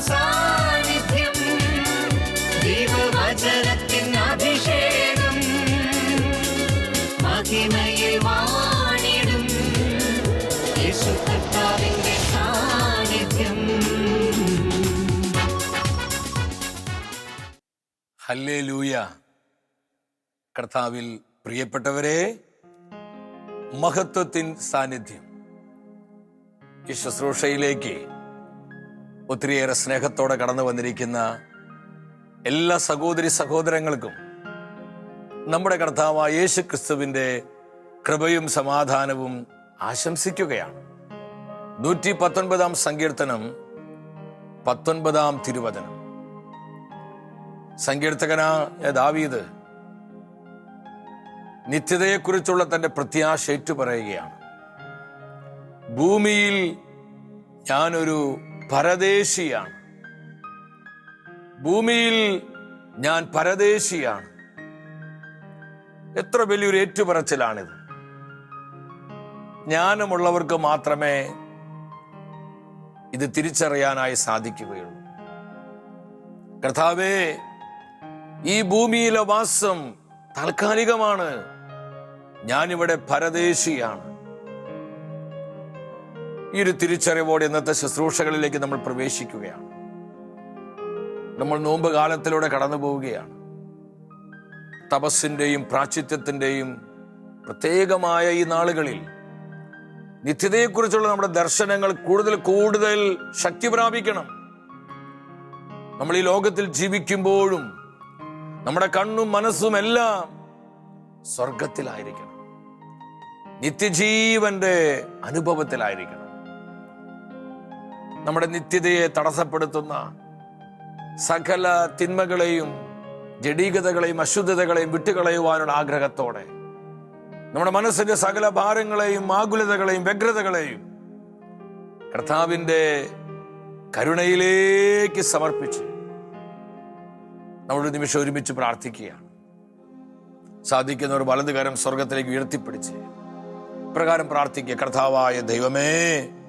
സാന്നിധ്യം വാണിടും സാന്നിധ്യം. കർത്താവിൽ പ്രിയപ്പെട്ടവരെ മഹത്വത്തിൻ സാന്നിധ്യം. ഈ ശുശ്രൂഷയിലേക്ക് ഒത്തിരിയേറെ സ്നേഹത്തോടെ കടന്നു വന്നിരിക്കുന്ന എല്ലാ സഹോദരി സഹോദരങ്ങൾക്കും നമ്മുടെ കർത്താവായ യേശു ക്രിസ്തുവിന്റെ കൃപയും സമാധാനവും ആശംസിക്കുകയാണ്. നൂറ്റി പത്തൊൻപതാം സങ്കീർത്തനം പത്തൊൻപതാം തിരുവചനം. സങ്കീർത്തകനായ ദാവീദ് നിത്യതയെക്കുറിച്ചുള്ള തന്റെ പ്രത്യാശ ഏറ്റുപറയുകയാണ്. ഭൂമിയിൽ ഞാനൊരു പരദേശിയാണ്. ഭൂമിയിൽ ഞാൻ പരദേശിയാണ്. എത്ര വലിയൊരു ഏറ്റുപറച്ചിലാണിത്. ജ്ഞാനമുള്ളവർക്ക് മാത്രമേ ഇത് തിരിച്ചറിയാനായി സാധിക്കുകയുള്ളൂ. കർത്താവേ ഈ ഭൂമിയിലെ വാസം താൽക്കാലികമാണ്. ഞാനിവിടെ പരദേശിയാണ്. ഈ ഒരു തിരിച്ചറിവോടെ ഇന്നത്തെ ശുശ്രൂഷകളിലേക്ക് നമ്മൾ പ്രവേശിക്കുകയാണ്. നമ്മൾ നോമ്പ് കാലത്തിലൂടെ കടന്നു പോവുകയാണ്. തപസ്സിന്റെയും പ്രാചിത്യത്തിന്റെയും പ്രത്യേകമായ ഈ നാളുകളിൽ നിത്യതയെക്കുറിച്ചുള്ള നമ്മുടെ ദർശനങ്ങൾ കൂടുതൽ കൂടുതൽ ശക്തി പ്രാപിക്കണം. നമ്മൾ ഈ ലോകത്തിൽ ജീവിക്കുമ്പോഴും നമ്മുടെ കണ്ണും മനസ്സും എല്ലാം സ്വർഗത്തിലായിരിക്കണം നിത്യജീവന്റെ അനുഭവത്തിലായിരിക്കണം. നമ്മുടെ നിത്യതയെ തടസ്സപ്പെടുത്തുന്ന സകല തിന്മകളെയും ജഡീകതകളെയും അശുദ്ധതകളെയും വിട്ടുകളയുവാനുള്ള ആഗ്രഹത്തോടെ നമ്മുടെ മനസ്സിന്റെ സകല ഭാരങ്ങളെയും ആകുലതകളെയും വ്യഗ്രതകളെയും കർത്താവിന്റെ കരുണയിലേക്ക് സമർപ്പിച്ച് നമ്മളൊരു നിമിഷം ഒരുമിച്ച് പ്രാർത്ഥിക്കുകയാണ്. ഒരു വലതുകരം സ്വർഗത്തിലേക്ക് ഉയർത്തിപ്പിടിച്ച് പ്രകാരം പ്രാർത്ഥിക്കുക. കർത്താവായ ദൈവമേ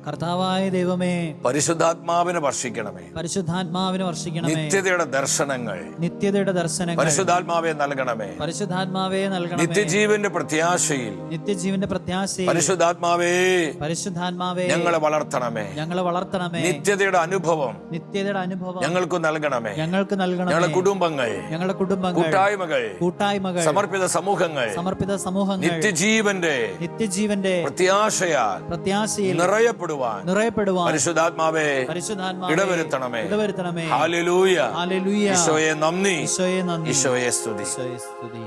കർത്താവായ ദൈവമേ പരിശുദ്ധാത്മാവിനെ വർഷിക്കണമേ. പരിശുദ്ധാത്മാവിനെ വർഷിക്കണമേ. നിത്യതയുടെ ദർശനങ്ങൾ. നിത്യതയുടെ ദർശനങ്ങൾ. പരിശുദ്ധാത്മാവേ നൽകണമേ. പരിശുദ്ധാത്മാവേ നൽകണമേ. നിത്യജീവന്റെ പ്രത്യാശയിൽ. നിത്യജീവന്റെ പ്രത്യാശയിൽ. പരിശുദ്ധാത്മാവേ പരിശുദ്ധാത്മാവേ ഞങ്ങളെ വളർത്തണമേ. ഞങ്ങളെ വളർത്തണമേ. നിത്യതയുടെ അനുഭവം നിത്യതയുടെ അനുഭവം ഞങ്ങൾക്ക് നൽകണമേ. ഞങ്ങൾക്ക് ഞങ്ങളുടെ നൽകണമേ കുടുംബങ്ങൾ ഞങ്ങളുടെ കുടുംബങ്ങൾ കൂട്ടായ്മകൾ കൂട്ടായ്മകൾ സമർപ്പിത സമൂഹങ്ങൾ സമർപ്പിത സമൂഹങ്ങൾ നിത്യജീവന്റെ നിത്യജീവന്റെ പ്രത്യാശയാൽ പ്രത്യാശയിൽ നിറയപ്പെടുവാൻ. നിറയപ്പെടുവാൻ. പരിശുദ്ധാത്മാവേ പരിശുദ്ധാത്മാവെ ഇടവരുത്തണമേ. ഇടവരുത്തണമേ. Hallelujah hallelujah. ഈശോയെ നന്ദി. ഈശോയെ നന്ദി. ഈശോയെ സ്തുതി. ഈശോയെ സ്തുതി.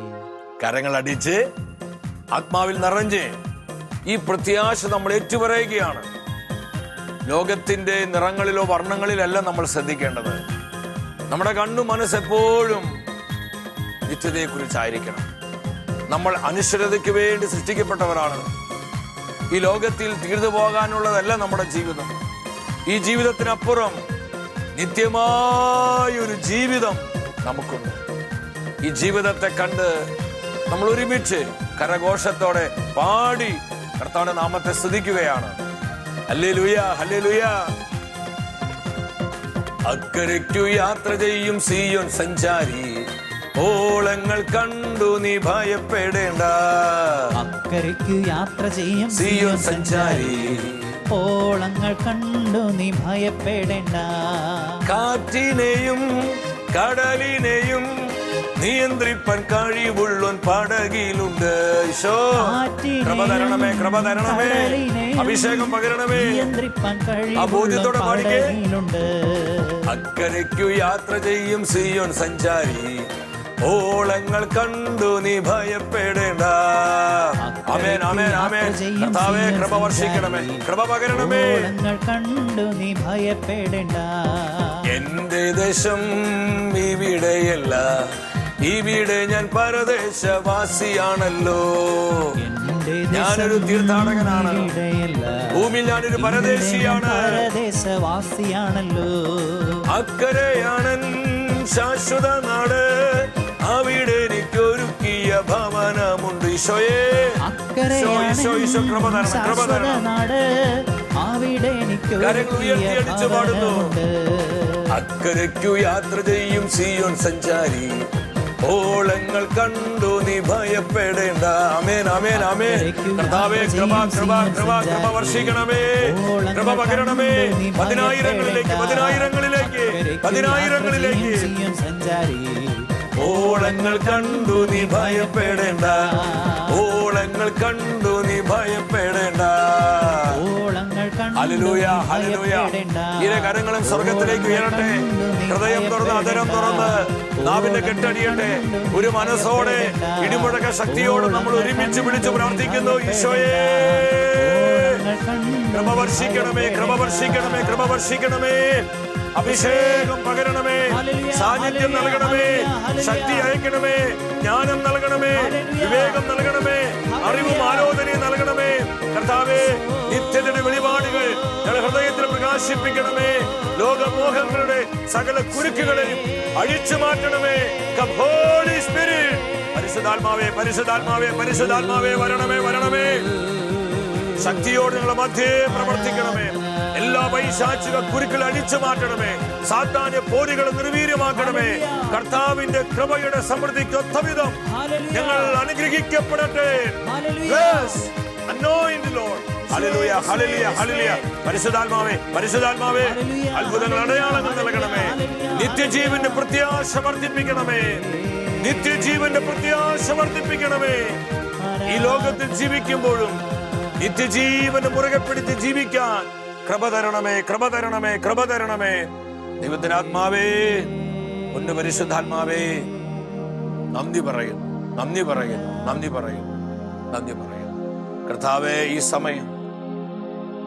കരങ്ങൾ അടിച്ച് ആത്മാവിൽ നിറഞ്ഞ് ഈ പ്രത്യാശ നമ്മൾ ഏറ്റുപറയുകയാണ്. ലോകത്തിന്റെ നിറങ്ങളിലോ വർണങ്ങളിലല്ല നമ്മൾ ശ്രദ്ധിക്കേണ്ടത്. നമ്മുടെ കണ്ണു മനസ്സെപ്പോഴും നിത്യതയെക്കുറിച്ചായിരിക്കണം. നമ്മൾ അനിശ്വരതയ്ക്ക് വേണ്ടി സൃഷ്ടിക്കപ്പെട്ടവരാണ്. ഈ ലോകത്തിൽ തീർന്നു പോകാനുള്ളതല്ല നമ്മുടെ ജീവിതം. ഈ ജീവിതത്തിനപ്പുറം നിത്യമായൊരു ജീവിതം നമുക്കുണ്ട്. ഈ ജീവിതത്തെ കണ്ട് നമ്മൾ ഒരുമിച്ച് കരഘോഷത്തോടെ പാടി കർത്താവിന്റെ നാമത്തെ സ്തുതിക്കുകയാണ്. അല്ലേ ലുയ ലുയ അക്കരയ്ക്കു യാത്ര ചെയ്യും സിയോൻ സഞ്ചാരി. ഓളങ്ങൾ കണ്ടു നീ ഭയപ്പെടേണ്ട. അക്കരയ്ക്ക് യാത്ര ചെയ്യും സിയോൻ സഞ്ചാരി. ഓളങ്ങൾ കണ്ടു നീ ഭയപ്പെടേണ്ട. കാറ്റിനെയും കടലിനെയും നിയന്ത്രിപ്പാൻ കഴിവുള്ളോൻ പടകിലുണ്ട്. കൃപതരണമേ കൃപതരണമേ. അഭിഷേകം പകരണമേ. അബോധ്യത്തോടെ പാടിക്കേ. അക്കരയ്ക്കു യാത്ര ചെയ്യും സിയോൻ സഞ്ചാരി. ഓളങ്ങൾ കണ്ടു നീ ഭയപ്പെടേണ്ട. അമേൻ അമേൻ അമേൻ കർത്താവേ കൃപ വർഷിക്കണമേ. കൃപ പകരണമേ. ഓളങ്ങൾ കണ്ടു നീ ഭയപ്പെടേണ്ട. എന്റെ ദേശം ഇവിടെയല്ല. ഇവിടെ ഞാൻ പരദേശവാസിയാണല്ലോ. ഞാനൊരു തീർത്ഥാടകനാണ്. ഭൂമി ഭൂമിയിൽ ഞാനൊരു പരദേശിയാണ്. പരദേശവാസിയാണല്ലോ. അക്കരയാണൻ ശാശ്വത നാട്. അവിടെ എനിക്കൊരുക്കിയ ഭവനമുണ്ട് ഈശോയെ. പാടുന്നു. അക്കരയ്ക്കു യാത്ര ചെയ്യും സിയോൻ സഞ്ചാരി. ഓളങ്ങൾ കണ്ടു നീ ഭയപ്പെടേണ്ട. അമേൻ അമേൻ അമേൻ കർത്താവേ കൃപ കൃപ കൃപ കൃപ വർഷിക്കണമേ. കൃപ പകരണമേ. പതിനായിരങ്ങളിലേക്ക് പതിനായിരങ്ങളിലേക്ക് പതിനായിരങ്ങളിലേക്ക്. സഞ്ചാരി. ഓളങ്ങൾ കണ്ടു നീ ഭയപ്പെടേണ്ട. ഓളങ്ങൾ കണ്ടു നീ ഭയപ്പെടേണ്ട. ഹല്ലേലൂയ. ഇരു കരങ്ങളും സ്വർഗത്തിലേക്ക് ഉയരട്ടെ. ഹൃദയം തുറന്ന് അതരം തുറന്ന് നാവിന്റെ കെട്ടടിയട്ടെ. ഒരു മനസ്സോടെ ഇടിമുഴക്ക ശക്തിയോട് നമ്മൾ ഒരുമിച്ച് വിളിച്ച് പ്രാർത്ഥിക്കുന്നു ഈശോയേ. കൃപ വർഷിക്കണമേ കൃപ വർഷിക്കണമേ കൃപ വർഷിക്കണമേ അഭിഷേകം പകരണമേ. സാന്നിധ്യം നൽകണമേ. ശക്തി അയക്കണമേ. ജ്ഞാനം നൽകണമേ. വിവേകം നൽകണമേ. അറിവും ആലോചനയും നൽകണമേ. കർത്താവേ നിത്യത്തിന്റെ വെളിപാടുകൾ ഞങ്ങളുടെ ഹൃദയത്തിൽ പ്രകാശിപ്പിക്കണമേ. ലോകമോഹങ്ങളുടെ സകല കുരുക്കുകളെയും അഴിച്ചു മാറ്റണമേ. Come, സ്പിരിറ്റ് പരിശുദ്ധാത്മാവേ പരിശുദ്ധാത്മാവേ പരിശുദ്ധാത്മാവേ വരണമേ വരണമേ. ശക്തിയോട് നിങ്ങളുടെ മധ്യേ പ്രവർത്തിക്കണമേ. എല്ലാ പൈശാചിക കുരുക്കൾ അടിച്ചു മാറ്റണമേ. സാത്താന്യ പോരുകൾ നിർവീര്യമാക്കണമേ. കർത്താവിന്റെ കൃപയുടെ സമൃദ്ധിക്ക് ഒത്തവിധം ഞങ്ങൾ അനുഗ്രഹിക്കപ്പെടട്ടെ. പരിശുദ്ധാത്മാവേ പരിശുദ്ധാത്മാവേ അത്ഭുതങ്ങൾ അടയാളങ്ങൾ നൽകണമേ. നിത്യജീവന്റെ പ്രത്യാശ വർദ്ധിപ്പിക്കണമേ. നിത്യജീവന്റെ പ്രത്യാശ വർദ്ധിപ്പിക്കണമേ. ഈ ലോകത്തിൽ ജീവിക്കുമ്പോഴും നിത്യജീവന് മുറുകെ പിടിച്ച് ജീവിക്കാൻ കൃപ തരണമേ കൃപ തരണമേ കൃപ തരണമേ ഒന്ന് പരിശുദ്ധാത്മാവേ നന്ദി പറയുന്നു നന്ദി പറയുന്നു നന്ദി പറയുന്നു നന്ദി പറയുന്നു. കർത്താവേ ഈ സമയം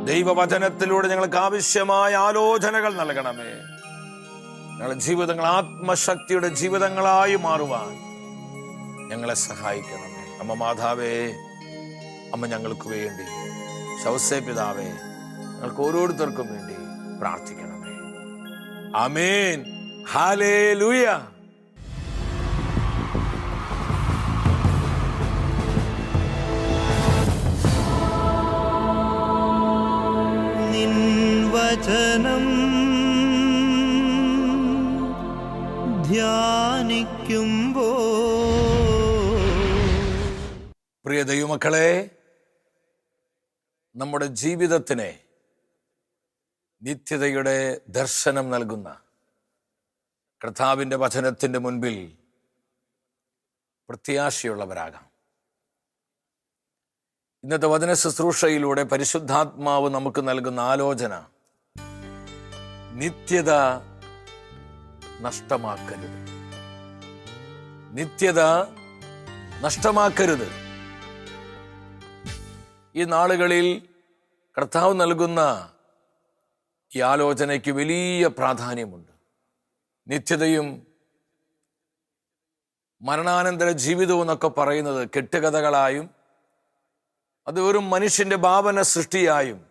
ദൈവവചനത്തിലൂടെ ഞങ്ങൾക്ക് ആവശ്യമായ ആലോചനകൾ നൽകണമേ. ഞങ്ങളുടെ ജീവിതങ്ങൾ ആത്മശക്തിയുടെ ജീവിതങ്ങളായി മാറുവാൻ ഞങ്ങളെ സഹായിക്കണമേ. അമ്മ മാതാവേ അമ്മ ഞങ്ങൾക്ക് വേണ്ടി. ശൗസേ പിതാവേ ഞങ്ങൾക്ക് ഓരോരുത്തർക്കും വേണ്ടി പ്രാർത്ഥിക്കണമേ. അമേൻ ഹാലേ ലൂയ നിൻ വചനം ധ്യാനിക്കുമ്പോ പ്രിയ ദൈവമക്കളെ നമ്മുടെ ജീവിതത്തിന് നിത്യതയുടെ ദർശനം നൽകുന്ന കർത്താവിന്റെ വചനത്തിന്റെ മുൻപിൽ പ്രത്യാശയുള്ളവരാകാം. ഇന്നത്തെ വചന ശുശ്രൂഷയിലൂടെ പരിശുദ്ധാത്മാവ് നമുക്ക് നൽകുന്ന ആലോചന നിത്യത നഷ്ടമാക്കരുത്. നിത്യത നഷ്ടമാക്കരുത്. ഈ നാളുകളിൽ കർത്താവ് നൽകുന്ന ഈ ആലോചനയ്ക്ക് വലിയ പ്രാധാന്യമുണ്ട്. നിത്യതയും മരണാനന്തര ജീവിതവും എന്നൊക്കെ പറയുന്നത് കെട്ടുകഥകളായും അത് വെറും മനുഷ്യന്റെ ഭാവന സൃഷ്ടിയായും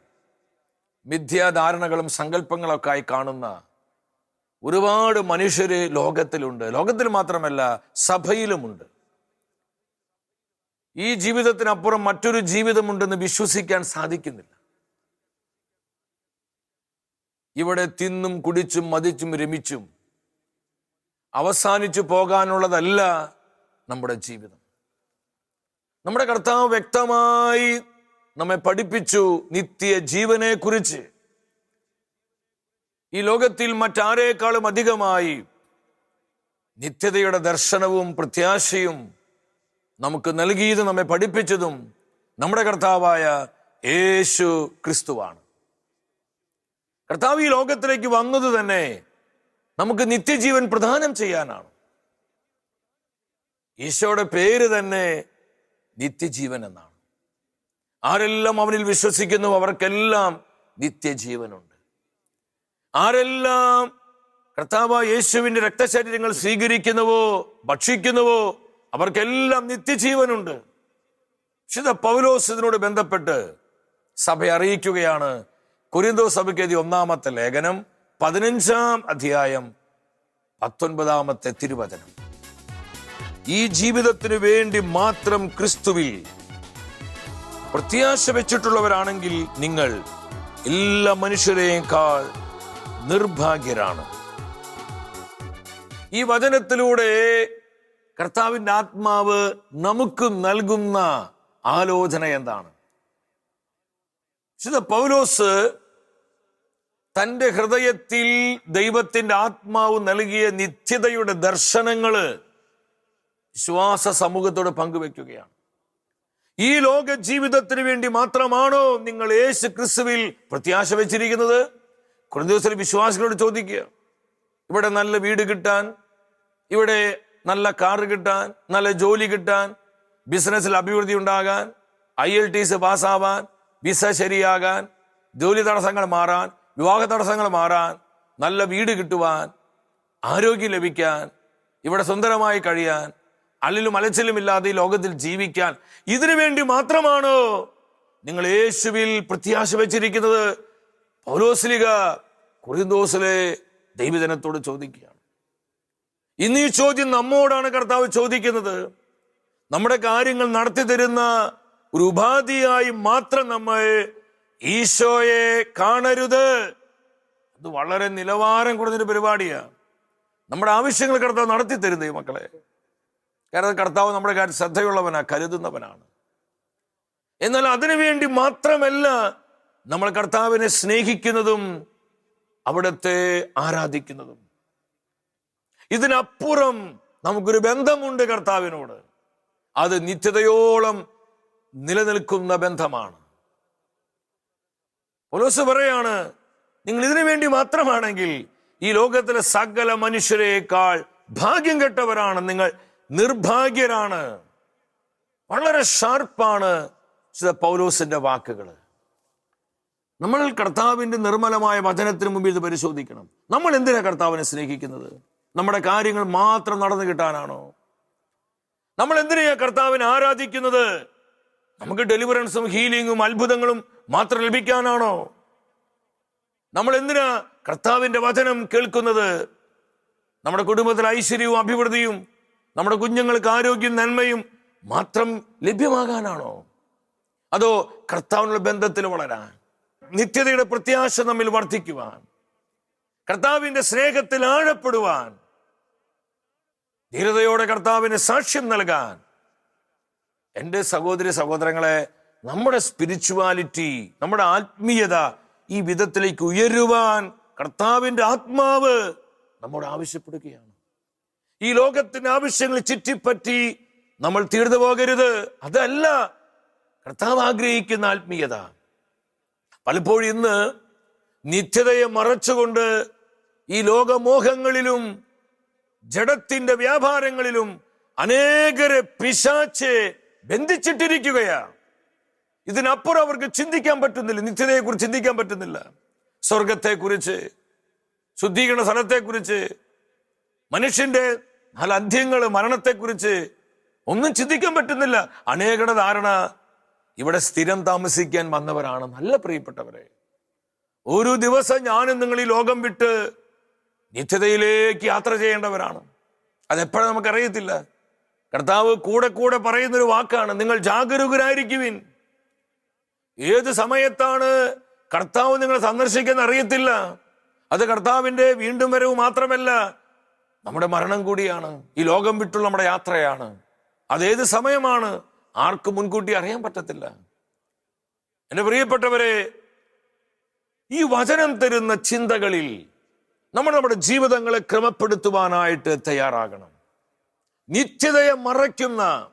മിഥ്യാധാരണകളും സങ്കല്പങ്ങളൊക്കെ ആയി കാണുന്ന ഒരുപാട് മനുഷ്യർ ലോകത്തിലുണ്ട്. ലോകത്തിൽ മാത്രമല്ല സഭയിലുമുണ്ട്. ഈ ജീവിതത്തിനപ്പുറം മറ്റൊരു ജീവിതമുണ്ടെന്ന് വിശ്വസിക്കാൻ സാധിക്കുന്നില്ല. ഇവിടെ തിന്നും കുടിച്ചും മതിച്ചും രമിച്ചും അവസാനിച്ചു പോകാനുള്ളതല്ല നമ്മുടെ ജീവിതം. നമ്മുടെ കർത്താവ് വ്യക്തമായി നമ്മെ പഠിപ്പിച്ചു നിത്യ ജീവനെ കുറിച്ച് ഈ ലോകത്തിൽ മറ്റാരേക്കാളും അധികമായി നിത്യതയുടെ ദർശനവും പ്രത്യാശയും നമുക്ക് നൽകിയത് നമ്മെ പഠിപ്പിച്ചതും നമ്മുടെ കർത്താവായ യേശു ക്രിസ്തുവാണ്. കർത്താവ് ഈ ലോകത്തിലേക്ക് വന്നത് തന്നെ നമുക്ക് നിത്യജീവൻ പ്രദാനം ചെയ്യാനാണ്. ഈശോയുടെ പേര് തന്നെ നിത്യജീവൻ എന്നാണ്. ആരെല്ലാം അവനിൽ വിശ്വസിക്കുന്നു അവർക്കെല്ലാം നിത്യജീവനുണ്ട്. ആരെല്ലാം കർത്താവ് യേശുവിന്റെ രക്തശരീരങ്ങൾ സ്വീകരിക്കുന്നുവോ ഭക്ഷിക്കുന്നുവോ അവർക്കെല്ലാം നിത്യജീവനുണ്ട്. വിശുദ്ധ പൗലോസ് ഇതിനോട് ബന്ധപ്പെട്ട് സഭ അറിയിക്കുകയാണ്. കുരിന്തോ സഭയ്ക്ക് എഴുതിയ ഒന്നാമത്തെ ലേഖനം പതിനഞ്ചാം അധ്യായം പത്തൊൻപതാമത്തെ തിരുവചനം. ഈ ജീവിതത്തിനു വേണ്ടി മാത്രം ക്രിസ്തുവിൽ പ്രത്യാശ വെച്ചിട്ടുള്ളവരാണെങ്കിൽ നിങ്ങൾ എല്ലാ മനുഷ്യരെക്കാൾ നിർഭാഗ്യരാണ്. ഈ വചനത്തിലൂടെ കർത്താവിന്റെ ആത്മാവ് നമുക്ക് നൽകുന്ന ആലോചന എന്താണ്? വിശുദ്ധ പൗലോസ് തന്റെ ഹൃദയത്തിൽ ദൈവത്തിന്റെ ആത്മാവ് നൽകിയ നിത്യതയുടെ ദർശനങ്ങൾ വിശ്വാസ സമൂഹത്തോട് പങ്കുവെക്കുകയാണ്. ഈ ലോക ജീവിതത്തിന് വേണ്ടി മാത്രമാണോ നിങ്ങൾ യേശു ക്രിസ്തുവിൽ പ്രത്യാശ വെച്ചിരിക്കുന്നത്? കുറഞ്ഞ വിശ്വാസികളോട് ചോദിക്കുക. ഇവിടെ നല്ല വീട് കിട്ടാൻ ഇവിടെ നല്ല കാറ് കിട്ടാൻ നല്ല ജോലി കിട്ടാൻ ബിസിനസ്സിൽ അഭിവൃദ്ധി ഉണ്ടാകാൻ ഐ എൽ ടി സി പാസ്സാവാൻ വിസ ശരിയാകാൻ ജോലി തടസ്സങ്ങൾ മാറാൻ വിവാഹ തടസ്സങ്ങൾ മാറാൻ നല്ല വീട് കിട്ടുവാൻ ആരോഗ്യം ലഭിക്കാൻ ഇവിടെ സുന്ദരമായി കഴിയാൻ അല്ലിലും അലച്ചിലും ഇല്ലാതെ ഈ ലോകത്തിൽ ജീവിക്കാൻ ഇതിനു വേണ്ടി മാത്രമാണ് നിങ്ങൾ യേശുവിൽ പ്രത്യാശ വെച്ചിരിക്കുന്നത്? പൗലോസ്ലിക കുറിന്തോസിലെ ദൈവജനത്തോട് ചോദിക്കുകയാണ്. ഇന്ന് ഈ ചോദ്യം നമ്മോടാണ് കർത്താവ് ചോദിക്കുന്നത്. നമ്മുടെ കാര്യങ്ങൾ നടത്തി തരുന്ന ഒരു ഉപാധിയായി മാത്രം നമ്മൾ ഈശോയെ കാണരുത്. അത് വളരെ നിലവാരം കുറഞ്ഞൊരു പരിപാടിയാണ് നമ്മുടെ ആവശ്യങ്ങൾ കർത്താവ് നടത്തി ഈ മക്കളെ കാരണം കർത്താവ് നമ്മുടെ കാര്യം ശ്രദ്ധയുള്ളവനാ കരുതുന്നവനാണ്. എന്നാൽ അതിനുവേണ്ടി മാത്രമല്ല നമ്മൾ കർത്താവിനെ സ്നേഹിക്കുന്നതും അവിടത്തെ ആരാധിക്കുന്നതും. ഇതിനപ്പുറം നമുക്കൊരു ബന്ധമുണ്ട് കർത്താവിനോട്. അത് നിത്യതയോളം നിലനിൽക്കുന്ന ബന്ധമാണ്. പൊലോസ് പറയാണ് നിങ്ങൾ ഇതിനു വേണ്ടി മാത്രമാണെങ്കിൽ ഈ ലോകത്തിലെ സകല മനുഷ്യരെക്കാൾ ഭാഗ്യം കെട്ടവരാണ്. നിങ്ങൾ നിർഭാഗ്യരാണ്. വളരെ ഷാർപ്പാണ് പൗലോസിന്റെ വാക്കുകൾ നമ്മൾ കർത്താവിന്റെ നിർമ്മലമായ വചനത്തിന് മുമ്പിൽ ഇത് പരിശോധിക്കണം. നമ്മൾ എന്തിനാ കർത്താവിനെ സ്നേഹിക്കുന്നത്? നമ്മുടെ കാര്യങ്ങൾ മാത്രം നടന്നു കിട്ടാനാണോ? നമ്മൾ എന്തിനാ കർത്താവിനെ ആരാധിക്കുന്നത്? നമുക്ക് ഡെലിവറൻസും ഹീലിംഗും അത്ഭുതങ്ങളും മാത്രം ലഭിക്കാനാണോ? നമ്മൾ എന്തിനാ കർത്താവിന്റെ വചനം കേൾക്കുന്നത്? നമ്മുടെ കുടുംബത്തിൽ ഐശ്വര്യവും അഭിവൃദ്ധിയും നമ്മുടെ കുഞ്ഞുങ്ങൾക്ക് ആരോഗ്യം നന്മയും മാത്രം ലഭ്യമാകാനാണോ? അതോ കർത്താവിനുള്ള ബന്ധത്തിൽ വളരാൻ നിത്യതയുടെ പ്രത്യാശ നമ്മിൽ വർദ്ധിക്കുവാൻ കർത്താവിന്റെ സ്നേഹത്തിൽ ആഴപ്പെടുവാൻ ധീരതയോടെ കർത്താവിന് സാക്ഷ്യം നൽകാൻ എന്റെ സഹോദരി സഹോദരങ്ങളെ നമ്മുടെ സ്പിരിച്വാലിറ്റി നമ്മുടെ ആത്മീയത ഈ വിധത്തിലേക്ക് ഉയരുവാൻ കർത്താവിന്റെ ആത്മാവ് നമ്മോട് ആവശ്യപ്പെടുകയാണ്. ഈ ലോകത്തിന്റെ ആവശ്യങ്ങൾ ചുറ്റിപ്പറ്റി നമ്മൾ തീർന്നു പോകരുത്. അതല്ല കർത്താവ് ആഗ്രഹിക്കുന്ന ആത്മീയത. പലപ്പോഴും ഇന്ന് നിത്യതയെ മറച്ചുകൊണ്ട് ഈ ലോകമോഹങ്ങളിലും ജഡത്തിന്റെ വ്യാപാരങ്ങളിലും അനേകരെ പിശാച്ച് ബന്ധിച്ചിട്ടിരിക്കുകയാ ഇതിനപ്പുറം അവർക്ക് ചിന്തിക്കാൻ പറ്റുന്നില്ല നിത്യതയെ കുറിച്ച് ചിന്തിക്കാൻ പറ്റുന്നില്ല. സ്വർഗത്തെക്കുറിച്ച് ശുദ്ധീകരണ സ്ഥലത്തെക്കുറിച്ച് മനുഷ്യന്റെ പല അന്ത്യങ്ങൾ മരണത്തെക്കുറിച്ച് ഒന്നും ചിന്തിക്കാൻ പറ്റുന്നില്ല. അനേകട ധാരണ ഇവിടെ സ്ഥിരം താമസിക്കാൻ വന്നവരാണ് നല്ല പ്രിയപ്പെട്ടവരെ. ഒരു ദിവസം ഞാനും നിങ്ങൾ ഈ ലോകം വിട്ട് നിത്യതയിലേക്ക് യാത്ര ചെയ്യേണ്ടവരാണ്. അതെപ്പോഴും നമുക്കറിയത്തില്ല. കർത്താവ് കൂടെ കൂടെ പറയുന്നൊരു വാക്കാണ് നിങ്ങൾ ജാഗരൂകരായിരിക്കുവിൻ. ഏത് സമയത്താണ് കർത്താവ് നിങ്ങളെ സന്ദർശിക്കുന്ന അറിയത്തില്ല. അത് കർത്താവിന്റെ വീണ്ടും വരവ് മാത്രമല്ല നമ്മുടെ മരണം കൂടിയാണ് ഈ ലോകം വിട്ടുള്ള നമ്മുടെ യാത്രയാണ്. അതേത് സമയമാണ് ആർക്കും മുൻകൂട്ടി അറിയാൻ പറ്റത്തില്ല. എന്റെ പ്രിയപ്പെട്ടവരെ ഈ വചനം തരുന്ന ചിന്തകളിൽ നമ്മൾ നമ്മുടെ ജീവിതങ്ങളെ ക്രമപ്പെടുത്തുവാനായിട്ട് തയ്യാറാകണം. നിത്യതയെ മറയ്ക്കുന്ന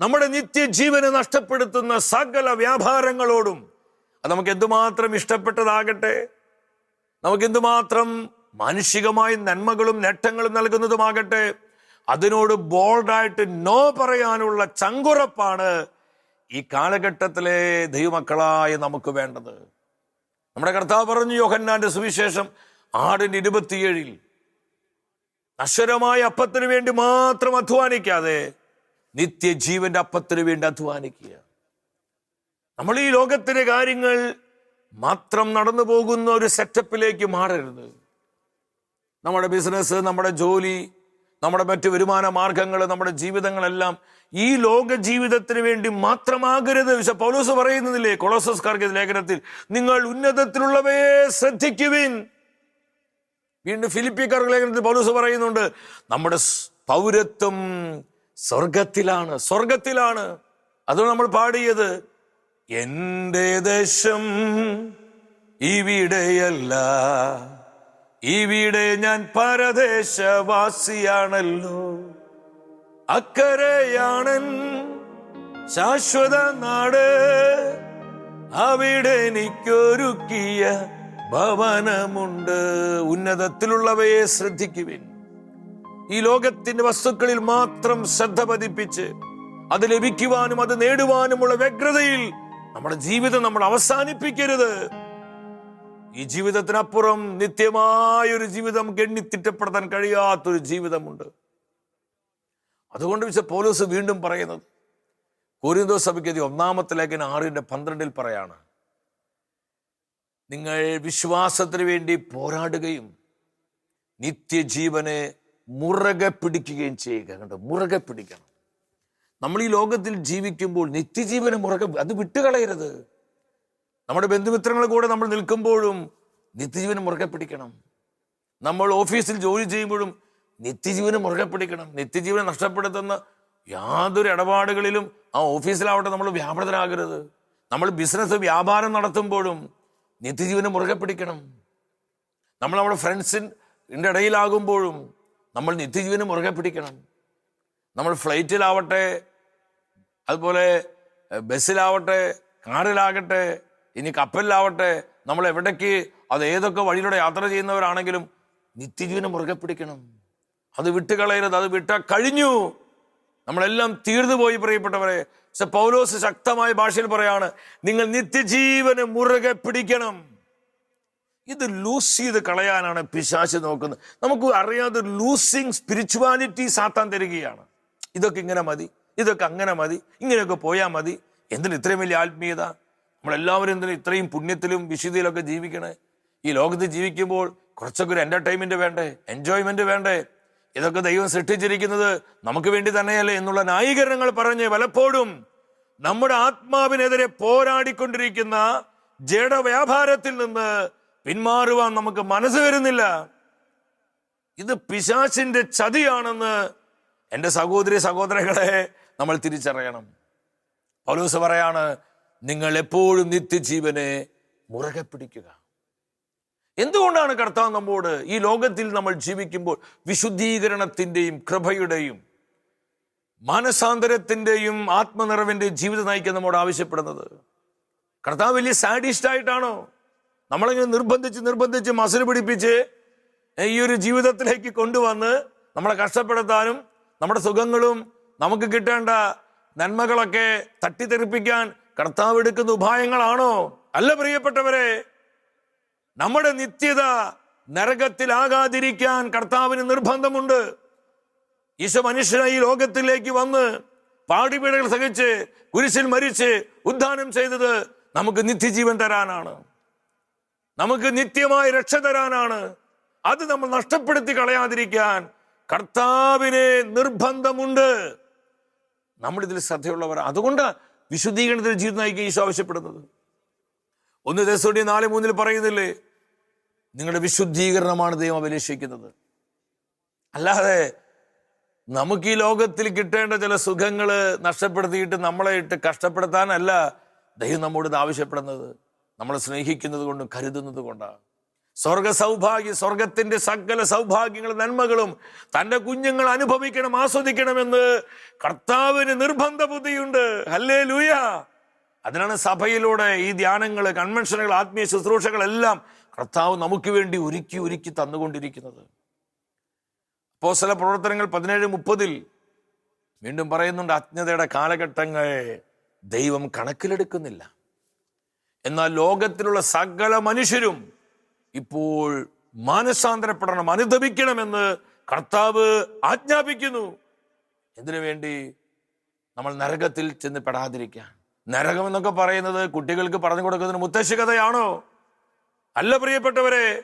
നമ്മുടെ നിത്യജീവനെ നഷ്ടപ്പെടുത്തുന്ന സകല വ്യാപാരങ്ങളോടും അത് നമുക്ക് എന്തുമാത്രം ഇഷ്ടപ്പെട്ടതാകട്ടെ? നമുക്ക് എന്തുമാത്രം മാനുഷികമായ നന്മകളും നേട്ടങ്ങളും നൽകുന്നതുമാകട്ടെ? അതിനോട് ബോൾഡായിട്ട് നോ പറയാനുള്ള ചങ്കുറപ്പാണ് ഈ കാലഘട്ടത്തിലെ ദൈവമക്കളായ നമുക്ക് വേണ്ടത്. നമ്മുടെ കർത്താവ് പറഞ്ഞു യോഹന്നാന്റെ സുവിശേഷം ആടിന്റെ ഇരുപത്തിയേഴിൽ നശ്വരമായ അപ്പത്തിന് വേണ്ടി മാത്രം അധ്വാനിക്കാതെ നിത്യജീവന്റെ അപ്പത്തിന് വേണ്ടി അധ്വാനിക്കുക. നമ്മൾ ഈ ലോകത്തിലെ കാര്യങ്ങൾ മാത്രം നടന്നു പോകുന്ന ഒരു സെറ്റപ്പിലേക്ക് മാറരുത്. നമ്മുടെ ബിസിനസ് നമ്മുടെ ജോലി നമ്മുടെ മറ്റ് വരുമാന മാർഗങ്ങൾ നമ്മുടെ ജീവിതങ്ങളെല്ലാം ഈ ലോക ജീവിതത്തിന് വേണ്ടി മാത്രമാകരുത് വിശ പൗലോസ് പറയുന്നതില്ലേ കൊളോസസ്കാർക്ക് ലേഖനത്തിൽ നിങ്ങൾ ഉന്നതത്തിലുള്ളവയെ ശ്രദ്ധിക്കുവിൻ. വീണ്ടും ഫിലിപ്പിക്കാർക്ക് ലേഖനത്തിൽ പൗലൂസ് പറയുന്നുണ്ട് നമ്മുടെ പൗരത്വം സ്വർഗത്തിലാണ് സ്വർഗത്തിലാണ്. അതുകൊണ്ട് നമ്മൾ പാടിയത് എന്റെ ദേശം ഇവിടെയല്ല ഇവിടെ ഞാൻ പരദേശവാസിയാണല്ലോ. അക്കരയാണൻ ശാശ്വത നാട് അവിടെ എനിക്കൊരുക്കിയ ഭവനമുണ്ട്. ഉന്നതത്തിലുള്ളവയെ ശ്രദ്ധിക്കുവിൻ. ഈ ലോകത്തിന്റെ വസ്തുക്കളിൽ മാത്രം ശ്രദ്ധ പതിപ്പിച്ച് അത് ലഭിക്കുവാനും അത് നേടുവാനുമുള്ള വ്യഗ്രതയിൽ നമ്മുടെ ജീവിതം നമ്മൾ അവസാനിപ്പിക്കരുത്. ഈ ജീവിതത്തിനപ്പുറം നിത്യമായൊരു ജീവിതം ഗണ്ണിത്തിറ്റപ്പെടുത്താൻ കഴിയാത്തൊരു ജീവിതമുണ്ട്. അതുകൊണ്ട് വെച്ച പോലീസ് വീണ്ടും പറയുന്നത്. കോരിന്തോ സഭയ്ക്ക് ഒന്നാമത്തെ ലേഖനം ആറിന്റെ പന്ത്രണ്ടിൽ പറയാണ്. നിങ്ങൾ വിശ്വാസത്തിന് വേണ്ടി പോരാടുകയും നിത്യജീവനെ മുറകെ പിടിക്കുകയും ചെയ്യുക. കണ്ടോ? മുറകെ പിടിക്കണം. നമ്മൾ ഈ ലോകത്തിൽ ജീവിക്കുമ്പോൾ നിത്യജീവനെ മുറകെ അത് വിട്ടുകളയരുത്. നമ്മുടെ ബന്ധുമിത്രങ്ങളുടെ കൂടെ നമ്മൾ നിൽക്കുമ്പോഴും നിത്യജീവനെ മുറുകെ പിടിക്കണം. നമ്മൾ ഓഫീസിൽ ജോലി ചെയ്യുമ്പോഴും നിത്യജീവനെ മുറുകെ പിടിക്കണം. നിത്യജീവനെ നഷ്ടപ്പെടുത്തുന്ന യാതൊരു ഇടപാടുകളിലും ആ ഓഫീസിലാവട്ടെ നമ്മൾ വ്യാപൃതരാകരുത്. നമ്മൾ ബിസിനസ് വ്യാപാരം നടത്തുമ്പോഴും നിത്യജീവനെ മുറുകെ പിടിക്കണം. നമ്മൾ നമ്മുടെ ഫ്രണ്ട്സിന്റെ ഇടയിലാകുമ്പോഴും നമ്മൾ നിത്യജീവനെ മുറുകെ പിടിക്കണം. നമ്മൾ ഫ്ലൈറ്റിലാവട്ടെ അതുപോലെ ബസ്സിലാവട്ടെ കാറിലാകട്ടെ ഇനി കപ്പലിലാവട്ടെ നമ്മൾ എവിടേക്ക് അത് ഏതൊക്കെ വഴിയിലൂടെ യാത്ര ചെയ്യുന്നവരാണെങ്കിലും നിത്യജീവനെ മുറുകെ പിടിക്കണം. അത് വിട്ടുകളയരുത് അത് വിട്ട കഴിഞ്ഞു. നമ്മളെല്ലാം തീർന്നു പോയി പ്രിയപ്പെട്ടവരെ. പൗലോസ് ശക്തമായ ഭാഷയിൽ പറയാണ് നിങ്ങൾ നിത്യജീവനെ മുറുകെ പിടിക്കണം. ഇത് ലൂസ് ചെയ്ത് കളയാനാണ് പിശാച്ച് നോക്കുന്നത്. നമുക്ക് അറിയാതെ ലൂസിങ് സ്പിരിച്വാലിറ്റി സാത്താൻ തരികയാണ്. ഇതൊക്കെ ഇങ്ങനെ മതി ഇതൊക്കെ അങ്ങനെ മതി ഇങ്ങനെയൊക്കെ പോയാൽ മതി. എന്തിന് ഇത്രയും വലിയ ആത്മീയത? നമ്മളെല്ലാവരും എന്തിനും ഇത്രയും പുണ്യത്തിലും വിശുദ്ധിയിലൊക്കെ ജീവിക്കണേ? ഈ ലോകത്ത് ജീവിക്കുമ്പോൾ കുറച്ചൊക്കെ ഒരു എന്റർടൈൻമെന്റ് വേണ്ടേ എൻജോയ്മെന്റ് വേണ്ടേ? ഇതൊക്കെ ദൈവം സൃഷ്ടിച്ചിരിക്കുന്നത് നമുക്ക് വേണ്ടി തന്നെയല്ലേ എന്നുള്ള ന്യായീകരണങ്ങൾ പറഞ്ഞ് പലപ്പോഴും നമ്മുടെ ആത്മാവിനെതിരെ പോരാടിക്കൊണ്ടിരിക്കുന്ന ജഡവ്യാപാരത്തിൽ നിന്ന് പിന്മാറുവാൻ നമുക്ക് മനസ്സ് വരുന്നില്ല. ഇത് പിശാചിന്റെ ചതിയാണെന്ന് എന്റെ സഹോദരി സഹോദരങ്ങളെ നമ്മൾ തിരിച്ചറിയണം. പൗലൂസ് പറയാണ് നിങ്ങൾ എപ്പോഴും നിത്യജീവനെ മുറുകെ പിടിക്കുക. എന്തുകൊണ്ടാണ് കർത്താവ് നമ്മോട് ഈ ലോകത്തിൽ നമ്മൾ ജീവിക്കുമ്പോൾ വിശുദ്ധീകരണത്തിന്റെയും കൃപയുടെയും മാനസാന്തരത്തിന്റെയും ആത്മനിറവിന്റെ ജീവിതം നയിക്കാൻ നമ്മോട് ആവശ്യപ്പെടുന്നത്? കർത്താവ് വലിയ സാഡിസ്റ്റ് ആയിട്ടാണോ നമ്മളിങ്ങനെ നിർബന്ധിച്ച് നിർബന്ധിച്ച് മസിൽ പിടിപ്പിച്ച് ഈ ഒരു ജീവിതത്തിലേക്ക് കൊണ്ടുവന്ന് നമ്മളെ കഷ്ടപ്പെടുത്താനും നമ്മുടെ സുഖങ്ങളും നമുക്ക് കിട്ടേണ്ട നന്മകളൊക്കെ തട്ടിത്തെറിപ്പിക്കാൻ കർത്താവ് എടുക്കുന്ന ഉപായങ്ങളാണോ? അല്ല പ്രിയപ്പെട്ടവരെ നമ്മുടെ നിത്യത നരകത്തിലാകാതിരിക്കാൻ കർത്താവിന് നിർബന്ധമുണ്ട്. ഈശോ മനുഷ്യനായി ലോകത്തിലേക്ക് വന്ന് പാടിപീടകൾ സഹിച്ച് കുരിശിൽ മരിച്ച് ഉദ്ധാനം ചെയ്തത് നമുക്ക് നിത്യജീവൻ തരാനാണ്. നമുക്ക് നിത്യമായി രക്ഷ തരാനാണ്. അത് നമ്മൾ നഷ്ടപ്പെടുത്തി കളയാതിരിക്കാൻ കർത്താവിനെ നിർബന്ധമുണ്ട്. നമ്മൾ ഇതിൽ ശ്രദ്ധയുള്ളവർ അതുകൊണ്ട് വിശുദ്ധീകരണത്തിൽ ജീവിതം നയിക്കുക ഈശോ ആവശ്യപ്പെടുന്നത്. ഒന്ന് ദിവസം നാല് മൂന്നിൽ പറയുന്നില്ലേ? നിങ്ങളുടെ വിശുദ്ധീകരണമാണ് ദൈവം അഭിലേഷിക്കുന്നത്. അല്ലാതെ നമുക്ക് ഈ ലോകത്തിൽ കിട്ടേണ്ട ചില സുഖങ്ങൾ നഷ്ടപ്പെടുത്തിയിട്ട് നമ്മളെ ഇട്ട് കഷ്ടപ്പെടുത്താനല്ല ദൈവം നമ്മോട് ആവശ്യപ്പെടുന്നത്. നമ്മളെ സ്നേഹിക്കുന്നത് കൊണ്ടും കരുതുന്നത് കൊണ്ടാണ്. സ്വർഗ സൗഭാഗ്യ സ്വർഗത്തിന്റെ സകല സൗഭാഗ്യങ്ങളും നന്മകളും തന്റെ കുഞ്ഞുങ്ങൾ അനുഭവിക്കണം ആസ്വദിക്കണമെന്ന് കർത്താവിന് നിർബന്ധ ബുദ്ധിയുണ്ട്. ഹല്ലേ ലൂയ അതിനാണ് സഭയിലൂടെ ഈ ധ്യാനങ്ങൾ കൺവെൻഷനുകൾ ആത്മീയ ശുശ്രൂഷകളെല്ലാം കർത്താവ് നമുക്ക് വേണ്ടി ഒരുക്കി ഒരുക്കി തന്നുകൊണ്ടിരിക്കുന്നത്. അപ്പോസ്തല പ്രവർത്തനങ്ങൾ പതിനേഴ് മുപ്പതിൽ വീണ്ടും പറയുന്നുണ്ട് അജ്ഞതയുടെ കാലഘട്ടങ്ങൾ ദൈവം കണക്കിലെടുക്കുന്നില്ല. എന്നാൽ ലോകത്തിലുള്ള സകല മനുഷ്യരും ഇപ്പോൾ മാനസാന്തരപ്പെടണം അനുദപിക്കണമെന്ന് കർത്താവ് ആജ്ഞാപിക്കുന്നു. എന്തിനു വേണ്ടി? നമ്മൾ നരകത്തിൽ ചെന്ന് പെടാതിരിക്കുക നരകം എന്നൊക്കെ പറയുന്നത് കുട്ടികൾക്ക് പറഞ്ഞു കൊടുക്കുന്നതിന് മുത്തശ്ശി കഥയാണോ അല്ല പ്രിയപ്പെട്ടവരെ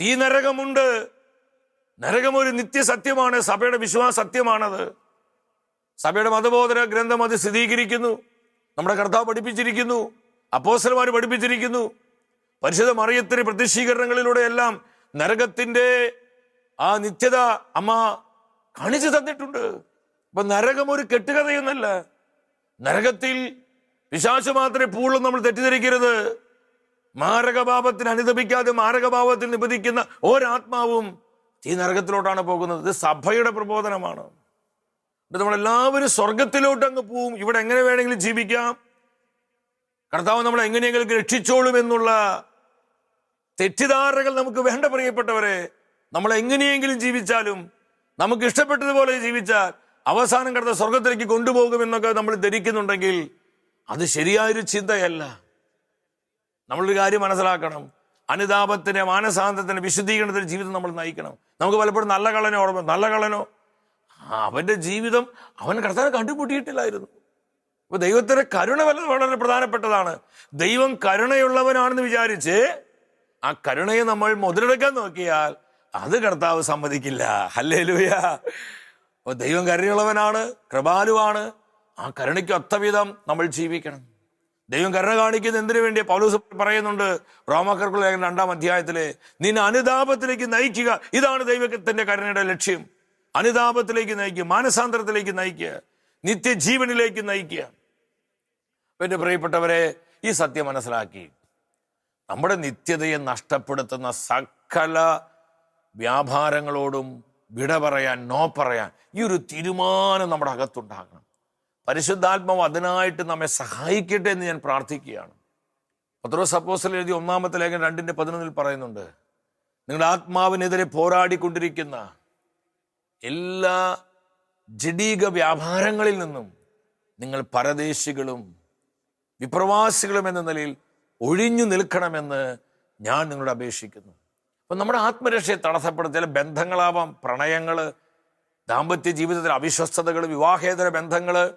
തീ നരകമുണ്ട്. നരകം ഒരു നിത്യസത്യമാണ് സഭയുടെ വിശ്വാസ സത്യമാണത് സഭയുടെ മതബോധന ഗ്രന്ഥം അത് സ്ഥിരീകരിക്കുന്നു. നമ്മുടെ കർത്താവ് പഠിപ്പിച്ചിരിക്കുന്നു അപ്പോസ്റ്റലന്മാർ പഠിപ്പിച്ചിരിക്കുന്നു. പരിശുദ്ധ മറിയത്തിന് പ്രത്യക്ഷീകരണങ്ങളിലൂടെ എല്ലാം നരകത്തിന്റെ ആ നിത്യത അമ്മ കാണിച്ചു തന്നിട്ടുണ്ട്. അപ്പൊ നരകം ഒരു കെട്ടുകഥയൊന്നല്ല. നരകത്തിൽ പിശാചു മാത്രമേ പൂളും നമ്മൾ തെറ്റിദ്ധരിക്കരുത്. മാരകഭാവത്തിന് അനുദപിക്കാതെ മാരകഭാവത്തിൽ നിബന്ധിക്കുന്ന ഒരാത്മാവും ഈ നരകത്തിലോട്ടാണ് പോകുന്നത്. ഇത് സഭയുടെ പ്രബോധനമാണ്. നമ്മളെല്ലാവരും സ്വർഗത്തിലോട്ട് അങ്ങ് പോവും. ഇവിടെ എങ്ങനെ വേണമെങ്കിലും ജീവിക്കാം. കർത്താവ് നമ്മളെ എങ്ങനെയെങ്കിലും രക്ഷിച്ചോളും എന്നുള്ള തെറ്റിദ്ധാരണകൾ നമുക്ക് വേണ്ട പ്രിയപ്പെട്ടവരെ. നമ്മൾ എങ്ങനെയെങ്കിലും ജീവിച്ചാലും നമുക്ക് ഇഷ്ടപ്പെട്ടതുപോലെ ജീവിച്ചാൽ അവസാനം കടന്ന സ്വർഗത്തിലേക്ക് കൊണ്ടുപോകുമെന്നൊക്കെ നമ്മൾ ധരിക്കുന്നുണ്ടെങ്കിൽ അത് ശരിയായൊരു ചിന്തയല്ല. നമ്മളൊരു കാര്യം മനസ്സിലാക്കണം. അനുതാപത്തിന് മാനസാന്തത്തിന് വിശുദ്ധീകരണത്തിന് ജീവിതം നമ്മൾ നയിക്കണം. നമുക്ക് പലപ്പോഴും നല്ല കള്ളനോ ഓർമ്മ നല്ല കള്ളനോ? ആ, അവന്റെ ജീവിതം അവൻ കർത്താവ് കണ്ടുപൂട്ടിയിട്ടില്ലായിരുന്നു അപ്പൊ ദൈവത്തിന്റെ കരുണ വളരെ വളരെ പ്രധാനപ്പെട്ടതാണ്. ദൈവം കരുണയുള്ളവനാണെന്ന് വിചാരിച്ച് ആ കരുണയെ നമ്മൾ മുതലെടുക്കാൻ നോക്കിയാൽ അത് കർത്താവ് സമ്മതിക്കില്ല. അല്ലേ ലൂയ അപ്പൊ ദൈവം കരുണയുള്ളവനാണ് കൃപാലുവാണ്. ആ കരുണയ്ക്ക് ഒത്തവിധം നമ്മൾ ജീവിക്കണം. ദൈവം കരുണ കാണിക്കുന്ന എന്തിനു വേണ്ടി പൗലോസ് പറയുന്നുണ്ട്? റോമാക്കർക്കുള്ള ലേഖനം രണ്ടാം അധ്യായത്തിലെ നിന്നെ അനുതാപത്തിലേക്ക് നയിക്കുക. ഇതാണ് ദൈവത്തിന്റെ കരുണയുടെ ലക്ഷ്യം. അനുതാപത്തിലേക്ക് നയിക്കുക മാനസാന്തരത്തിലേക്ക് നയിക്കുക നിത്യജീവനിലേക്ക് നയിക്കുക. എന്റെ പ്രിയപ്പെട്ടവരെ ഈ സത്യം മനസ്സിലാക്കി. നമ്മുടെ നിത്യതയെ നഷ്ടപ്പെടുത്തുന്ന സകല വ്യാപാരങ്ങളോടും വിട പറയാൻ നോ പറയാൻ ഈ ഒരു തീരുമാനം നമ്മുടെ അകത്തുണ്ടാകണം. പരിശുദ്ധാത്മാവ് അതിനായിട്ട് നമ്മെ സഹായിക്കട്ടെ എന്ന് ഞാൻ പ്രാർത്ഥിക്കുകയാണ്. പത്രോസ് അപ്പോസ്തലൻ എഴുതി ഒന്നാമത്തെ ലേഖനം രണ്ടിന്റെ പതിനൊന്നിൽ പറയുന്നുണ്ട് നിങ്ങളുടെ ആത്മാവിനെതിരെ പോരാടിക്കൊണ്ടിരിക്കുന്ന എല്ലാ ജഡീക വ്യാപാരങ്ങളിൽ നിന്നും നിങ്ങൾ പരദേശികളും വിപ്രവാസികളും എന്ന നിലയിൽ ഒഴിഞ്ഞു നിൽക്കണമെന്ന് ഞാൻ നിങ്ങളോട് അപേക്ഷിക്കുന്നു. അപ്പം നമ്മുടെ ആത്മരക്ഷയെ തടസ്സപ്പെടുന്ന ചില ബന്ധങ്ങളാവാം പ്രണയങ്ങൾ ദാമ്പത്യ ജീവിതത്തിലെ അവിശ്വസ്തതകൾ വിവാഹേതര ബന്ധങ്ങൾ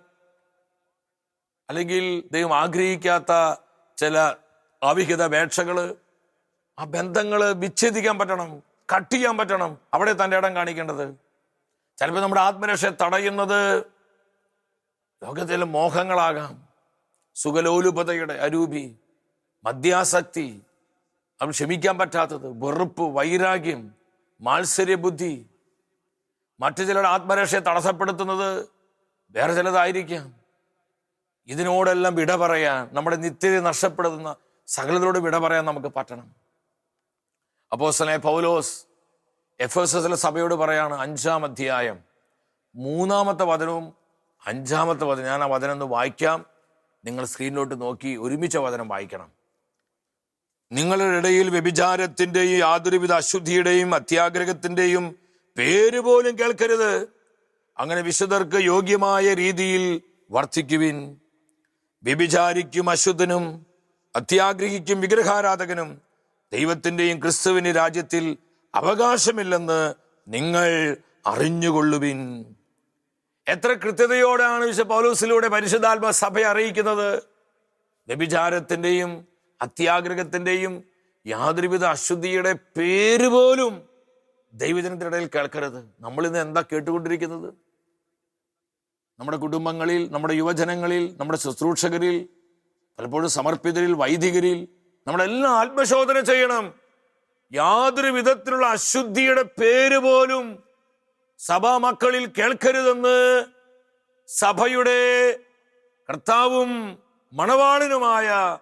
അല്ലെങ്കിൽ ദൈവം ആഗ്രഹിക്കാത്ത ചില അവിഹിത വേക്ഷകൾ ആ ബന്ധങ്ങൾ വിച്ഛേദിക്കാൻ പറ്റണം കട്ട് ചെയ്യാൻ പറ്റണം. അവിടെ തന്റെ ഇടം കാണിക്കേണ്ടത്. ചിലപ്പോൾ നമ്മുടെ ആത്മരക്ഷയെ തടയുന്നത് ലോകത്തിലെ മോഹങ്ങളാകാം. സുഖലോലുപതയുടെ അരൂപി മദ്യാസക്തി അവൻ ക്ഷമിക്കാൻ പറ്റാത്തത് വെറുപ്പ് വൈരാഗ്യം മാത്സര്യബുദ്ധി. മറ്റു ചിലരുടെ ആത്മരക്ഷയെ തടസ്സപ്പെടുത്തുന്നത് വേറെ ചിലതായിരിക്കാം. ഇതിനോടെല്ലാം വിട പറയാൻ നമ്മുടെ നിത്യത നഷ്ടപ്പെടുത്തുന്ന സകലതയോട് വിട പറയാൻ നമുക്ക് പറ്റണം. അപ്പോസ്തലനായ പൗലോസ് എഫ് എസ് എസിലെ സഭയോട് പറയാണ് അഞ്ചാം അധ്യായം മൂന്നാമത്തെ വചനവും അഞ്ചാമത്തെ വചനം. ഞാൻ ആ വചനം ഒന്ന് വായിക്കാം. നിങ്ങൾ സ്ക്രീനിലോട്ട് നോക്കി ഒരുമിച്ച വചനം വായിക്കണം. നിങ്ങളുടെ ഇടയിൽ വ്യഭിചാരത്തിന്റെയും യാതൊരുവിധ അശുദ്ധിയുടെയും അത്യാഗ്രഹത്തിന്റെയും പേര് പോലും കേൾക്കരുത്. അങ്ങനെ വിശുദ്ധർക്ക് യോഗ്യമായ രീതിയിൽ വർദ്ധിക്കുവിൻ വ്യഭിചാരിക്കും അശുദ്ധനും അത്യാഗ്രഹിക്കും വിഗ്രഹാരാധകനും. ദൈവത്തിന്റെയും ക്രിസ്തുവിന്റെ രാജ്യത്തിൽ അവകാശമില്ലെന്ന് നിങ്ങൾ അറിഞ്ഞുകൊള്ളുവിൻ. എത്ര കൃത്യതയോടാണ് വിശ പൗലൂസിലൂടെ പരിശുദ്ധാത്മ സഭയെ അറിയിക്കുന്നത്? വ്യഭിചാരത്തിന്റെയും അത്യാഗ്രഹത്തിന്റെയും യാതൊരുവിധ അശുദ്ധിയുടെ പേര് പോലും ദൈവജനത്തിനിടയിൽ കേൾക്കരുത്. നമ്മൾ ഇന്ന് എന്താ കേട്ടുകൊണ്ടിരിക്കുന്നത്? നമ്മുടെ കുടുംബങ്ങളിൽ നമ്മുടെ യുവജനങ്ങളിൽ നമ്മുടെ ശുശ്രൂഷകരിൽ പലപ്പോഴും സമർപ്പിതരിൽ വൈദികരിൽ നമ്മളെല്ലാം ആത്മശോധന ചെയ്യണം. യാതൊരു വിധത്തിലുള്ള അശുദ്ധിയുടെ പേര് പോലും സഭാ മക്കളിൽ കേൾക്കരുതെന്ന് സഭയുടെ കർത്താവും മണവാളിനുമായ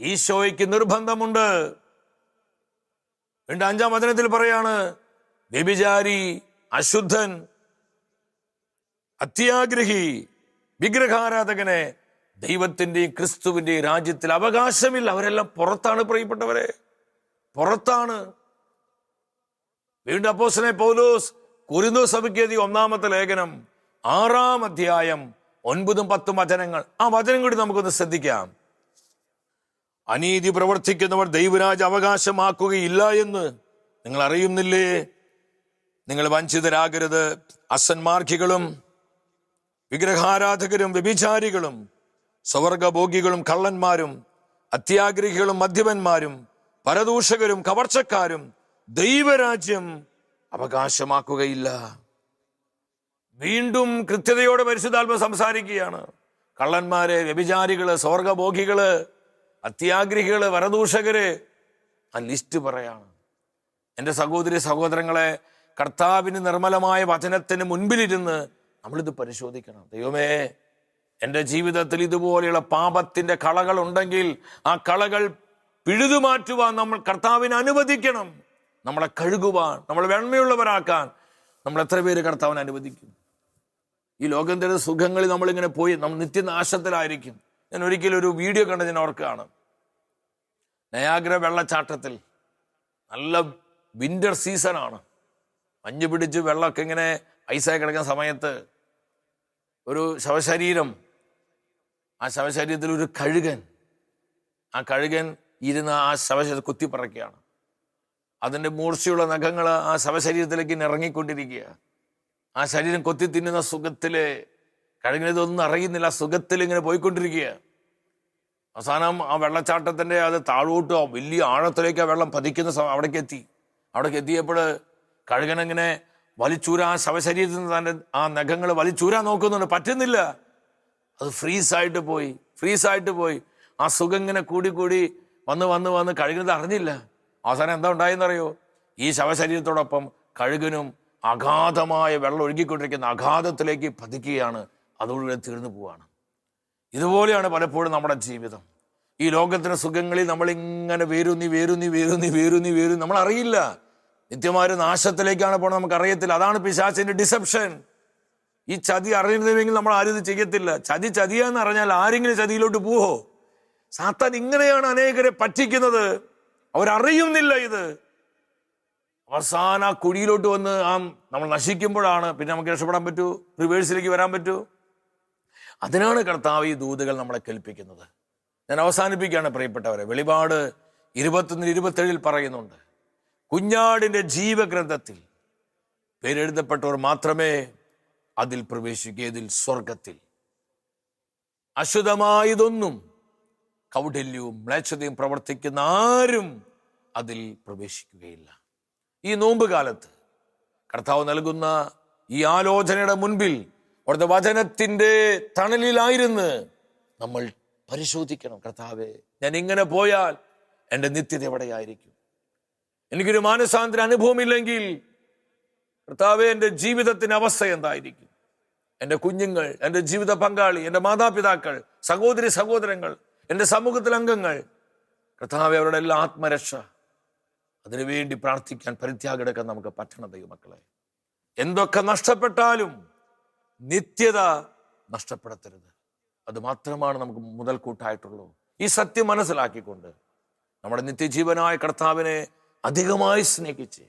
ഈശോയ്ക്ക് നിർബന്ധമുണ്ട്. രണ്ട് അഞ്ചാം വചനത്തിൽ പറയാണ് വ്യഭിചാരി അശുദ്ധൻ അത്യാഗ്രഹി വിഗ്രഹാരാധകനെ ദൈവത്തിന്റെയും ക്രിസ്തുവിന്റെയും രാജ്യത്തിൽ അവകാശമില്ല. അവരെല്ലാം പുറത്താണ് പ്രിയപ്പെട്ടവരെ. പുറത്താണ്. വീണ്ടും അപ്പോസനെ പൗലോസ് കുരുന്നു സഭയ്ക്കെതി ഒന്നാമത്തെ ലേഖനം ആറാം അധ്യായം ഒൻപതും പത്തും വചനങ്ങൾ. ആ വചനം കൂടി നമുക്കൊന്ന് ശ്രദ്ധിക്കാം. അനീതി പ്രവർത്തിക്കുന്നവർ ദൈവരാജ് അവകാശമാക്കുകയില്ല എന്ന് നിങ്ങൾ അറിയുന്നില്ലേ നിങ്ങൾ വഞ്ചിതരാകരുത്. അസന്മാർഗികളും വിഗ്രഹാരാധകരും വ്യഭിചാരികളും സ്വർഗഭോഗികളും കള്ളന്മാരും അത്യാഗ്രഹികളും മദ്യപന്മാരും പരദൂഷകരും കവർച്ചക്കാരും ദൈവരാജ്യം അവകാശമാക്കുകയില്ല. വീണ്ടും കൃത്യതയോടെ പരിശുദ്ധാത്മ സംസാരിക്കുകയാണ്. കള്ളന്മാര് വ്യഭിചാരികൾ സ്വർഗഭോഗികൾ അത്യാഗ്രഹികൾ വരദൂഷകര് ആ ലിസ്റ്റ് പറയാണ്. എന്റെ സഹോദരി സഹോദരങ്ങളെ കർത്താവിന് നിർമ്മലമായ വചനത്തിന് മുൻപിലിരുന്ന് നമ്മളിത് പരിശോധിക്കണം. ദൈവമേ എന്റെ ജീവിതത്തിൽ ഇതുപോലെയുള്ള പാപത്തിന്റെ കളകൾ ഉണ്ടെങ്കിൽ ആ കളകൾ പിഴുതുമാറ്റുവാൻ നമ്മൾ കർത്താവിനെ അനുവദിക്കണം. നമ്മളെ കഴുകുവാൻ നമ്മളെ വെണ്മയുള്ളവരാക്കാൻ നമ്മൾ എത്ര പേര് കർത്താവിനെ അനുവദിക്കും? ഈ ലോകം തരുന്ന സുഖങ്ങളിൽ നമ്മളിങ്ങനെ പോയി നമ്മൾ നിത്യനാശത്തിലായിരിക്കും. ഞാൻ ഒരിക്കലും ഒരു വീഡിയോ കണ്ട് ഞാൻ ഓർക്കുകയാണ്. നയാഗ്ര വെള്ളച്ചാട്ടത്തിൽ നല്ല വിന്റർ സീസണാണ് മഞ്ഞ് പിടിച്ച് വെള്ളമൊക്കെ ഇങ്ങനെ ഐസായി കിടക്കുന്ന സമയത്ത് ഒരു ശവശരീരം. ആ ശവശരീരത്തിൽ ഒരു കഴുകൻ. ആ കഴുകൻ ഇരുന്ന് ആ ശവശരീരം കുത്തിപ്പറക്കുകയാണ് അതിന്റെ മൂർച്ചയുള്ള നഖങ്ങൾ ആ ശവശരീരത്തിലേക്ക് ഇറങ്ങിക്കൊണ്ടിരിക്കുക ആ ശരീരം കൊത്തി തിന്നുന്ന സുഖത്തിൽ കഴുകിനതൊന്നും അറിയുന്നില്ല. സുഖത്തിൽ ഇങ്ങനെ പോയിക്കൊണ്ടിരിക്കുക അവസാനം ആ വെള്ളച്ചാട്ടത്തിന്റെ അത് താഴോട്ട് വലിയ ആഴത്തിലേക്ക് ആ വെള്ളം പതിക്കുന്ന അവിടേക്ക് എത്തി. അവിടേക്ക് എത്തിയപ്പോൾ കഴുകനങ്ങനെ വലിച്ചൂരാ ശവശരീരത്തിൽ നിന്ന് ആ നഖങ്ങൾ വലിച്ചൂരാൻ നോക്കുന്നുണ്ട്. പറ്റുന്നില്ല. അത് ഫ്രീസായിട്ട് പോയി. ഫ്രീസായിട്ട് പോയി. ആ സുഖം ഇങ്ങനെ കൂടി കൂടി വന്ന് വന്ന് വന്ന് കഴുകുന്നത് അറിഞ്ഞില്ല. അവസാനം എന്താ ഉണ്ടായെന്നറിയോ? ഈ ശവശരീരത്തോടൊപ്പം കഴുകനും അഗാധമായ വെള്ളം ഒഴുകിക്കൊണ്ടിരിക്കുന്ന അഗാധത്തിലേക്ക് പതിക്കുകയാണ് അതോടുകൂടി തീർന്നു പോവാണ്. ഇതുപോലെയാണ് പലപ്പോഴും നമ്മുടെ ജീവിതം. ഈ ലോകത്തിന്റെ സുഖങ്ങളിൽ നമ്മൾ ഇങ്ങനെ വേരുന്നി വേരുന്നി വേരുന്നി വേരുന്നി വേരുന്നി നമ്മൾ അറിയില്ല നിത്യമായ നാശത്തിലേക്കാണ് പോണത് നമുക്ക് അറിയത്തില്ല അതാണ് പിശാചിന്റെ ഡിസെപ്ഷൻ ഈ ചതി അറിയുന്നതെങ്കിൽ നമ്മൾ ആരും ഇത് ചെയ്യത്തില്ല. ചതി ചതിയാന്ന് അറിഞ്ഞാൽ ആരെങ്കിലും ചതിയിലോട്ട് പോവോ? സാത്താൻ ഇങ്ങനെയാണ് അനേകരെ പറ്റിക്കുന്നത്. അവരറിയുന്നില്ല ഇത്. അവസാന ആ കുഴിയിലോട്ട് വന്ന് ആ നമ്മൾ നശിക്കുമ്പോഴാണ് പിന്നെ നമുക്ക് രക്ഷപ്പെടാൻ പറ്റൂ? റിവേഴ്സിലേക്ക് വരാൻ പറ്റൂ? അതിനാണ് കർത്താവ് ഈ ദൂതുകൾ നമ്മളെ കേൾപ്പിക്കുന്നത്. ഞാൻ അവസാനിപ്പിക്കുകയാണ് പ്രിയപ്പെട്ടവരെ. വെളിപാട് ഇരുപത്തൊന്നിന് ഇരുപത്തേഴിൽ പറയുന്നുണ്ട്. കുഞ്ഞാടിന്റെ ജീവഗ്രന്ഥത്തിൽ പേരെഴുതപ്പെട്ടവർ മാത്രമേ അതിൽ പ്രവേശിക്കുക ഇതിൽ സ്വർഗത്തിൽ. അശുദ്ധമായതൊന്നും കൗഢല്യവും മ്ലേച്ഛതയും പ്രവർത്തിക്കുന്ന ആരും അതിൽ പ്രവേശിക്കുകയില്ല. ഈ നോമ്പ് കാലത്ത് കർത്താവ് നൽകുന്ന ഈ ആലോചനയുടെ മുൻപിൽ അവിടുത്തെ വചനത്തിന്റെ തണലിലായിരുന്ന് നമ്മൾ പരിശോധിക്കണം. കർത്താവെ ഞാൻ ഇങ്ങനെ പോയാൽ എന്റെ നിത്യത എവിടെയായിരിക്കും? എനിക്കൊരു മാനസാന്തര അനുഭവമില്ലെങ്കിൽ കർത്താവെ എന്റെ ജീവിതത്തിന് അവസ്ഥ എന്തായിരിക്കും? എന്റെ കുഞ്ഞുങ്ങൾ എന്റെ ജീവിത പങ്കാളി എന്റെ മാതാപിതാക്കൾ സഹോദരി സഹോദരങ്ങൾ എന്റെ സമൂഹത്തിലെ അംഗങ്ങൾ കർത്താവെ അവരുടെ എല്ലാ ആത്മരക്ഷ അതിനുവേണ്ടി പ്രാർത്ഥിക്കാൻ പരിത്യാഗെടുക്കാൻ നമുക്ക് പറ്റണം ദൈവമക്കളെ. എന്തൊക്കെ നഷ്ടപ്പെട്ടാലും നിത്യത നഷ്ടപ്പെടുത്തരുത്. അത് മാത്രമാണ് നമുക്ക് മുതൽക്കൂട്ടായിട്ടുള്ളൂ. ഈ സത്യം മനസ്സിലാക്കിക്കൊണ്ട് നമ്മുടെ നിത്യജീവനായ കർത്താവിനെ അധികമായി സ്നേഹിച്ച്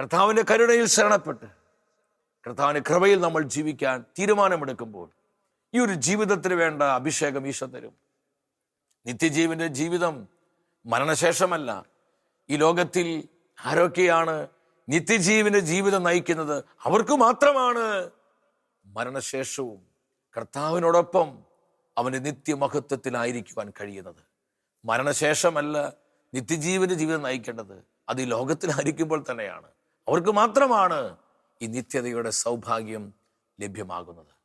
കർത്താവിന്റെ കരുണയിൽ ശരണപ്പെട്ട് കർത്താവിന്റെ കൃപയിൽ നമ്മൾ ജീവിക്കാൻ തീരുമാനമെടുക്കുമ്പോൾ ഈ ഒരു ജീവിതത്തിന് വേണ്ട അഭിഷേകം ഈശോ തരും. നിത്യജീവിന്റെ ജീവിതം മരണശേഷമല്ല. ഈ ലോകത്തിൽ ആരൊക്കെയാണ് നിത്യജീവിന്റെ ജീവിതം നയിക്കുന്നത്? അവർക്ക് മാത്രമാണ് മരണശേഷവും കർത്താവിനോടൊപ്പം അവന്റെ നിത്യമഹത്വത്തിലായിരിക്കുവാൻ കഴിയുന്നത്. മരണശേഷമല്ല നിത്യജീവന്റെ ജീവിതം നയിക്കേണ്ടത് അത് ഈ ലോകത്തിലായിരിക്കുമ്പോൾ തന്നെയാണ്. അവർക്ക് മാത്രമാണ് ഈ നിത്യതയുടെ സൗഭാഗ്യം ലഭ്യമാകുന്നത്.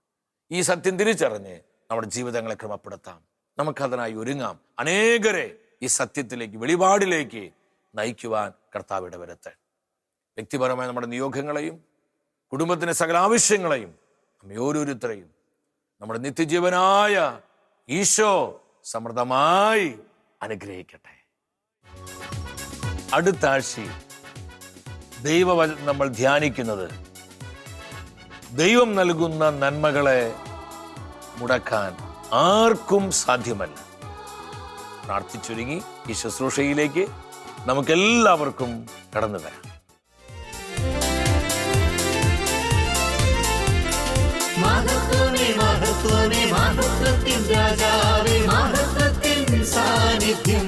ഈ സത്യം തിരിച്ചറിഞ്ഞ് നമ്മുടെ ജീവിതങ്ങളെ ക്രമപ്പെടുത്താം. നമുക്കതിനായി ഒരുങ്ങാം. അനേകരെ ഈ സത്യത്തിലേക്ക് വെളിപാടിലേക്ക് നയിക്കുവാൻ കർത്താവ് ഇടവരുത്തെ വ്യക്തിപരമായ നമ്മുടെ നിയോഗങ്ങളെയും കുടുംബത്തിന്റെ സകല ആവശ്യങ്ങളെയും നമ്മെ ഓരോരുത്തരെയും നമ്മുടെ നിത്യജീവനായ ഈശോ സമൃദ്ധമായി അനുഗ്രഹിക്കട്ടെ. അടുത്ത ആഴ്ചയിൽ ദൈവ നമ്മൾ ധ്യാനിക്കുന്നത്. ദൈവം നൽകുന്ന നന്മകളെ മുടക്കാൻ ആർക്കും സാധ്യമല്ല. പ്രാർത്ഥിച്ചൊരുങ്ങി ഈ ശുശ്രൂഷയിലേക്ക് നമുക്കെല്ലാവർക്കും കടന്നു വരാം. മഹത്വമേ രാജാവേ മഹത്വത്തിൻ സാന്നിധ്യം.